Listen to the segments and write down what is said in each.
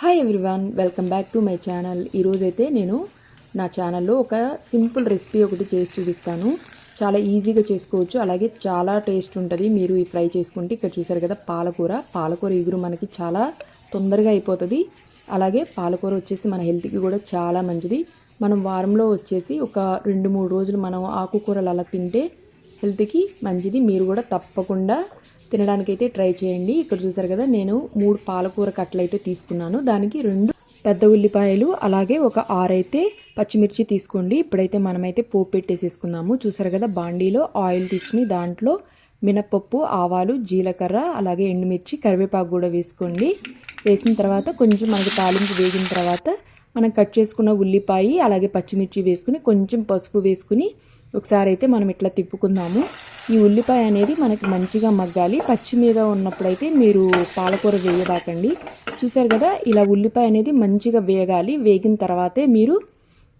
Hi everyone welcome back to my channel ఈరోజైతే నేను నా ఛానల్లో ఒక సింపుల్ రెసిపీ ఒకటి చేసి చూపిస్తాను. చాలా ఈజీగా చేసుకోవచ్చు. అలాగే చాలా టేస్ట్ ఉంటుంది. మీరు ఈ ఫ్రై చేసుకుంటే ఇక్కడ చూసారు కదా పాలకూర. పాలకూర ఇగురు మనకి చాలా తొందరగా అయిపోతుంది. అలాగే పాలకూర వచ్చేసి మన హెల్త్కి కూడా చాలా మంచిది. మనం వారంలో వచ్చేసి ఒక రెండు మూడు రోజులు మనం ఆకుకూరలు అలా తింటే హెల్త్కి మంచిది. మీరు కూడా తప్పకుండా తినడానికైతే ట్రై చేయండి. ఇక్కడ చూసారు కదా నేను మూడు పాలకూర కట్టలు అయితే తీసుకున్నాను. దానికి రెండు పెద్ద ఉల్లిపాయలు అలాగే ఒక ఆరైతే పచ్చిమిర్చి తీసుకోండి. ఇప్పుడైతే మనమైతే పోపు పెట్టేసేసుకుందాము. చూసారు కదా బాండీలో ఆయిల్ తీసుకుని దాంట్లో మినపప్పు ఆవాలు జీలకర్ర అలాగే ఎండుమిర్చి కరివేపాకు కూడా వేసుకోండి. వేసిన తర్వాత కొంచెం మనకి తాలింపు వేగిన తర్వాత మనం కట్ చేసుకున్న ఉల్లిపాయ అలాగే పచ్చిమిర్చి వేసుకుని కొంచెం పసుపు వేసుకుని ఒకసారి అయితే మనం ఇట్లా తిప్పుకుందాము. ఈ ఉల్లిపాయ అనేది మనకి మంచిగా మగ్గాలి. పచ్చి మీద ఉన్నప్పుడైతే మీరు పాలకూర వేయబాకండి. చూసారు కదా ఇలా ఉల్లిపాయ అనేది మంచిగా వేగాలి. వేగిన తర్వాతే మీరు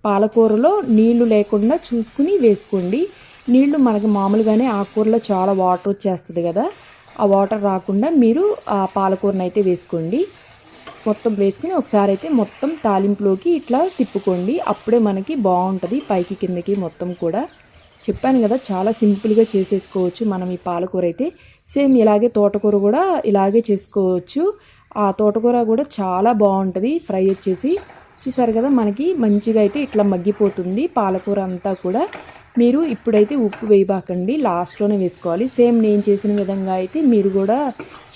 పాలకూరలో నీళ్ళు లేకుండా చూసుకుని వేసుకోండి. నీళ్ళు మనకి మామూలుగానే ఆకుకూరలో చాలా వాటర్ వచ్చేస్తుంది కదా. ఆ వాటర్ రాకుండా మీరు ఆ పాలకూరను అయితే వేసుకోండి. మొత్తం వేసుకుని ఒకసారి అయితే మొత్తం తాలింపులోకి ఇట్లా తిప్పుకోండి. అప్పుడే మనకి బాగుంటుంది పైకి కిందకి మొత్తం కూడా. చెప్పాను కదా చాలా సింపుల్గా చేసేసుకోవచ్చు మనం ఈ పాలకూర అయితే. సేమ్ ఇలాగే తోటకూర కూడా ఇలాగే చేసుకోవచ్చు. ఆ తోటకూర కూడా చాలా బాగుంటుంది ఫ్రై వచ్చేసి. చూసారు కదా మనకి మంచిగా అయితే ఇట్లా మగ్గిపోతుంది పాలకూర అంతా కూడా. మీరు ఇప్పుడైతే ఉప్పు వేయబాకండి లాస్ట్లోనే వేసుకోవాలి. సేమ్ నేను చేసిన విధంగా అయితే మీరు కూడా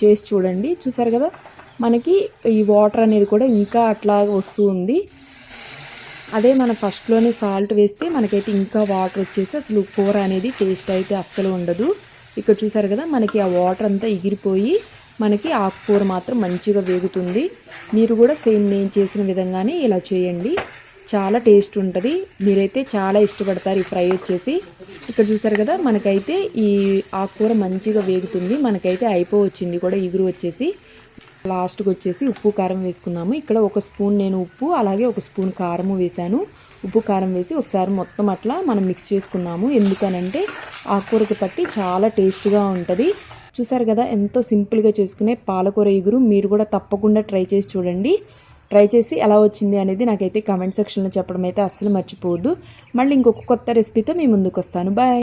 చేసి చూడండి. చూసారు కదా మనకి ఈ వాటర్ అనేది కూడా ఇంకా అట్లా వస్తూ ఉంది. అదే మనం ఫస్ట్లోనే సాల్ట్ వేస్తే మనకైతే ఇంకా వాటర్ వచ్చేసి అసలు కూర అనేది టేస్ట్ అయితే అస్సలు ఉండదు. ఇక్కడ చూసారు కదా మనకి ఆ వాటర్ అంతా ఎగిరిపోయి మనకి ఆకుకూర మాత్రం మంచిగా వేగుతుంది. మీరు కూడా సేమ్ నేను చేసిన విధంగానే ఇలా చేయండి. చాలా టేస్ట్ ఉంటుంది. మీరైతే చాలా ఇష్టపడతారు ఈ ఫ్రై వచ్చేసి. ఇక్కడ చూసారు కదా మనకైతే ఈ ఆకుకూర మంచిగా వేగుతుంది. మనకైతే అయిపోవచ్చింది కూడా ఇగురు వచ్చేసి. లాస్ట్కి వచ్చేసి ఉప్పు కారం వేసుకున్నాము. ఇక్కడ ఒక స్పూన్ నేను ఉప్పు అలాగే ఒక స్పూన్ కారము వేశాను. ఉప్పు కారం వేసి ఒకసారి మొత్తం అట్లా మనం మిక్స్ చేసుకున్నాము. ఎందుకనంటే ఆకుకూరకి పట్టి చాలా టేస్ట్గా ఉంటుంది. చూసారు కదా ఎంతో సింపుల్గా చేసుకునే పాలకూర ఇగురు. మీరు కూడా తప్పకుండా ట్రై చేసి చూడండి. ట్రై చేసి ఎలా వచ్చింది అనేది నాకైతే కమెంట్ సెక్షన్లో చెప్పడం అయితే అస్సలు మర్చిపోవద్దు. మళ్ళీ ఇంకొక కొత్త రెసిపీతో మీ ముందుకు వస్తాను బాయ్!